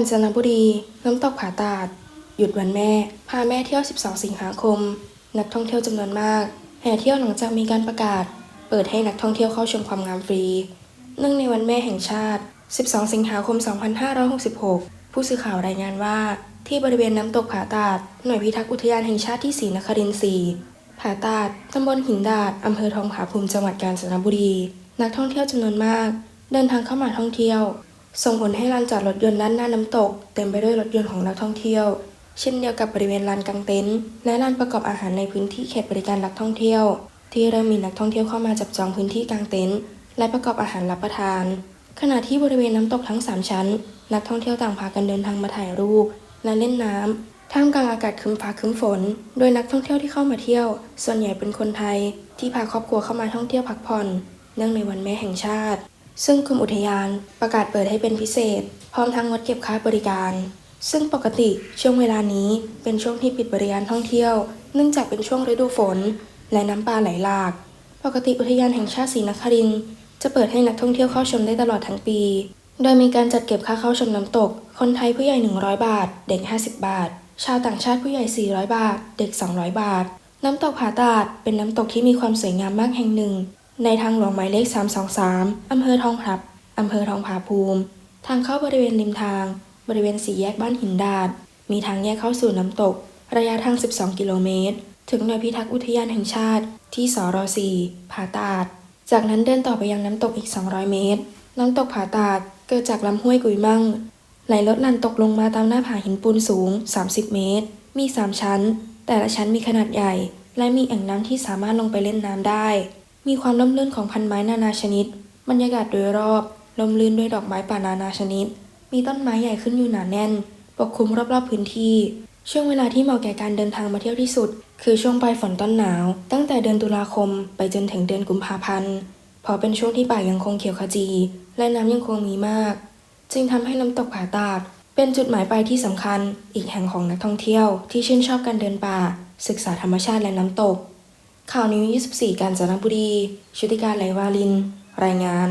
ญจนบุรี น้ำตกผาตาด หยุดวันแม่ พาแม่เที่ยว 12 สิงหาคม นักท่องเที่ยวจำนวนมาก แห่เที่ยวหลังจากมีการประกาศ เปิดให้นักท่องเที่ยวเข้าชมความงามฟรี เนื่องในวันแม่แห่งชาติ 12 สิงหาคม 2566 ผู้สื่อข่าวรายงานว่า ที่บริเวณน้ำตกผาตาด หน่วยพิทักษ์อุทยานแห่งชาติที่ศรีนครินทร์4ผาตาด ตำบลหินดาด อำเภอทองผาภูมิ จังหวัดกาญจนบุรี นักท่องเที่ยวจำนวนมาก เดินทางเข้ามาท่องเที่ยว ส่งผลให้ลานจอดรถยนต์ด้านหน้าน้ำตก เต็มไปด้วยรถยนต์ของนักท่องเที่ยว เช่นเดียวกับบริเวณลานกางเต็นท์และลานประกอบอาหารในพื้นที่เขตบริการนักท่องเที่ยว ที่เริ่มมีนักท่องเที่ยวเข้ามาจับจองพื้นที่กางเต็นท์และประกอบอาหารรับประทาน ขณะที่บริเวณน้ำตกทั้ง 3 ชั้น นักท่องเที่ยวต่างพากันเดินทางมาถ่ายรูป และเล่นน้ำท่ามกลางอากาศครึ้มฟ้าครึ้มฝน โดยนักท่องเที่ยวที่เข้ามาเที่ยว ส่วนใหญ่เป็นคนไทย ที่พาครอบครัวเข้ามาท่องเที่ยวพักผ่อน เนื่องในวันแม่แห่งชาติ ซึ่งกรมอุทยานประกาศเปิดให้เป็นพิเศษ พร้อมทั้งงดเก็บค่าบริการ ซึ่งปกติช่วงเวลานี้เป็นช่วงที่ปิดบริการท่องเที่ยว เนื่องจากเป็นช่วงฤดูฝน และน้ำป่าไหลหลาก ปกติอุทยานแห่งชาติศรีนครินจะเปิดให้นักท่องเที่ยวเข้าชมได้ตลอดทั้งปี โดยมีการจัดเก็บค่าเข้าชมน้ำตก คนไทยผู้ใหญ่ 100 บาท เด็ก 50 บาท ชาวต่างชาติผู้ใหญ่ 400 บาท เด็ก 200 บาท น้ำตกผาตาดเป็นน้ำตกที่มีความสวยงามมากแห่งหนึ่ง ในทางหลวงหมายเลข 323 อำเภอทองผับอำเภอทองผาภูมิ ทางเข้าบริเวณริมทาง บริเวณสี่แยกบ้านหินดาด มีทางแยกเข้าสู่น้ำตก ระยะทาง 12 กิโลเมตร ถึงหน่วยพิทักษ์อุทยานแห่งชาติ ที่สร4ผาตาด จากนั้นเดินต่อไปยังน้ำตกอีก 200 เมตร น้ำตกผาตาด เกิดจากลำห้วยกุยมั่ง ไหลลดหลั่นตกลงมาตามหน้าผาหินปูนสูง 30 เมตร มี 3 ชั้น แต่ละชั้นมีขนาดใหญ่ และมีแอ่งน้ำที่สามารถลงไปเล่นน้ำได้ มีความล่มลื่นของพันไม้นานาชนิด บรรยากาศโดยรอบล่มลื่นด้วยดอกไม้ป่านานาชนิด มีต้นไม้ใหญ่ขึ้นอยู่หนาแน่น ปกคลุมรอบๆพื้นที่ ช่วงเวลาที่เหมาะแก่การเดินทางมาเที่ยวที่สุด คือช่วงปลายฝนต้นหนาว ตั้งแต่เดือนตุลาคมไปจนถึงเดือนกุมภาพันธ์เพราะเป็นช่วงที่ป่ายังคงเขียวขจี และน้ำยังคงมีมาก จึงทำให้น้ำตกผาตาดเป็นจุดหมายปลายที่สำคัญอีกแห่งของนักท่องเที่ยวที่ชื่นชอบการเดินป่า ศึกษาธรรมชาติและน้ำตก ข่าวนิว 24 กาญจนบุรี ชุติการไหลวาลิน รายงาน